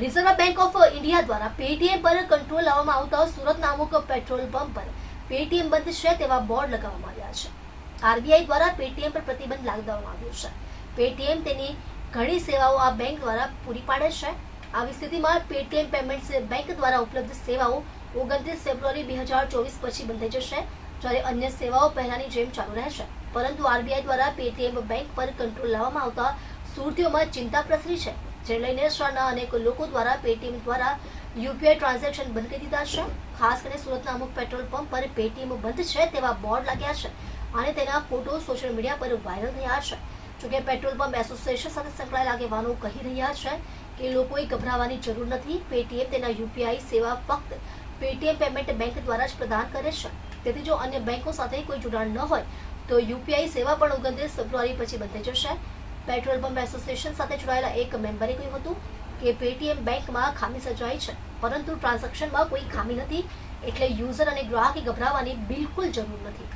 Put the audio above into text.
Reserve bank of India દ્વારા Paytm પર control લાવવામાં આવતા સુરત અમુક પેટ્રોલ પંપ પર. પેટીએમ બંધ છે તેવા બોર્ડ લગાવવામાં આવ્યા છે. આરબીઆઈ દ્વારા પેટીએમ પર પ્રતિબંધ લગાવવામાં આવ્યો છે. પેટીએમ તેની ઘણી સેવાઓ આ બેંક દ્વારા પૂરી પાડે છે. આવી સ્થિતિમાં પેટીએમ પેમેન્ટ્સ બેંક દ્વારા ઉપલબ્ધ સેવાઓ ઓગણત્રીસ ફેબ્રુઆરી બે હજાર ચોવીસ પછી બંધ જશે, જ્યારે અન્ય સેવાઓ પહેલાની જેમ ચાલુ રહેશે. પરંતુ આરબીઆઈ દ્વારા પેટીએમ બેંક પર કંટ્રોલ લાવવામાં આવતા સુરતીઓમાં ચિંતા પ્રસરી છે. જે લઈને શહેરના અનેક લોકો દ્વારા પેટીએમ દ્વારા યુપીઆઈ ટ્રાન્ઝેક્શન બંધ કરી દીધા છે. ખાસ કરીને સુરતના અમુક પેટ્રોલ પંપ પર પેટીએમ બંધ છે તેવા બોર્ડ લાગ્યા છે અને તેના ફોટો સોશિયલ મીડિયા પર વાયરલ થયા છે. જોકે પેટ્રોલ પંપ એસોસિએશન સાથે સંકળાયેલા આગેવાનો કહી રહ્યા છે કે લોકોએ ગભરાવાની જરૂર નથી. પેટીએમ તેના યુપીઆઈ સેવા ફક્ત પેટીએમ પેમેન્ટ બેંક દ્વારા જ પ્રદાન કરે છે. તેથી જો અન્ય બેંકો સાથે કોઈ જોડાણ ન હોય તો યુપીઆઈ સેવા પણ ઓગણત્રીસ ફેબ્રુઆરી પછી બંધ જશે. પેટ્રોલ પંપ એસોસિએશન સાથે જોડાયેલા એક મેમ્બરે કહ્યું હતું કે પેટીએમ બેંકમાં ખામી સર્જાઈ છે, પરંતુ ટ્રાન્ઝેક્શનમાં કોઈ ખામી નથી, એટલે યુઝર અને ગ્રાહકે ગભરાવાની બિલકુલ જરૂર નથી.